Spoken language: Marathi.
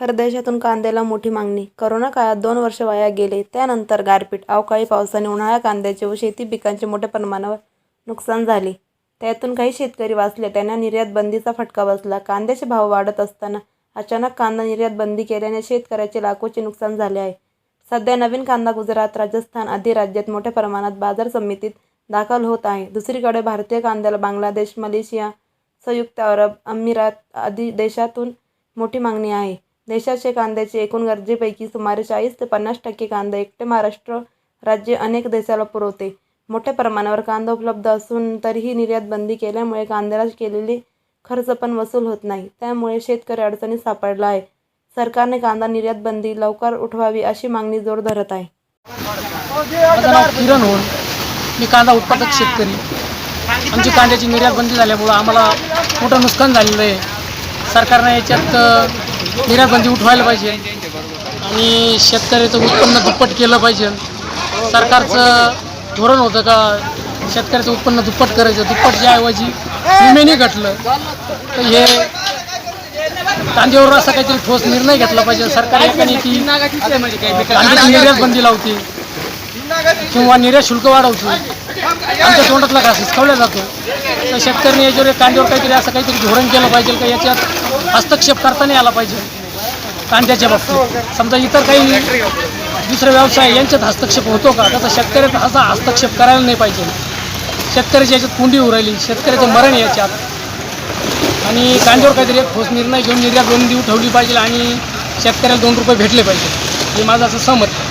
परदेशातून कांद्याला मोठी मागणी. करोना काळात दोन वर्ष वाया गेले. त्यानंतर गारपीट. अवकाळी पावसाने उन्हाळ्या कांद्याचे व शेती पिकांचे मोठ्या प्रमाणावर नुकसान झाले. त्यातून काही शेतकरी वाचले. त्यांना निर्यात बंदीचा फटका बसला. कांद्याचे भाव वाढत असताना अचानक कांदा निर्यात बंदी केल्याने शेतकऱ्याचे लाखोचे नुकसान झाले आहे. सध्या नवीन कांदा गुजरात राजस्थान आदी राज्यात मोठ्या प्रमाणात बाजार समितीत दाखल होत आहे. दुसरीकडे भारतीय कांद्याला बांगलादेश मलेशिया संयुक्त अरब अमिरात आदी देशातून मोठी मागणी आहे. देशाचे कांद्याचे एकूण गरजेपैकी सुमारे चाळीस ते पन्नास टक्के कांदा एकटे महाराष्ट्र राज्य अनेक देशाला पुरवते. मोठ्या प्रमाणावर कांदा उपलब्ध असून तरीही निर्यात बंदी केल्यामुळे कांद्याला केलेले खर्च पण वसूल होत नाही. त्यामुळे शेतकरी अडचणीत सापडला आहे. सरकारने कांदा निर्यात बंदी लवकर उठवावी अशी मागणी जोर धरत आहे. माझं नाव किरण होऊन मी कांदा उत्पादक शेतकरी. आमची कांद्याची निर्यात बंदी झाल्यामुळं आम्हाला मोठं नुकसान झालेलं आहे. सरकारनं याच्यात निर्यातबंदी निर्यात बंदी उठवायला पाहिजे. आणि शेतकऱ्याचं उत्पन्न दुप्पट केलं पाहिजे. सरकारचं धोरण होतं का शेतकऱ्याचं उत्पन्न दुप्पट करायचं? दुप्पटच्या ऐवजी विमेने घटलं. तर हे कांद्यावर असा काहीतरी ठोस निर्णय घेतला पाहिजे. सरकार एकाने की कांद्याची निर्यात बंदी लावते किंवा निर्यात शुल्क वाढवतो. आमच्या तोंडातला घास हिसकावला जातो. तर शेतकऱ्यांनी याच्यावर कांद्यावर काहीतरी असं काहीतरी धोरण केलं पाहिजे का? याच्यात हस्तक्षेप करता नाही आला पाहिजे. कांद्याच्या बाबतीत. समजा इतर काही दुसरे व्यवसाय यांच्यात हस्तक्षेप होतो का? तसा शेतकऱ्याचा असा हस्तक्षेप करायला नाही पाहिजे. शेतकऱ्याची याच्यात कुंडी उरायली शेतकऱ्याचं मरण आहे याच्यात. आणि कांद्यावर काहीतरी एक ठोस निर्णय घेऊन निर्यात दोन देऊ ठेवली पाहिजे आणि शेतकऱ्याला दोन रुपये भेटले पाहिजे. हे माझं असं सहमत आहे.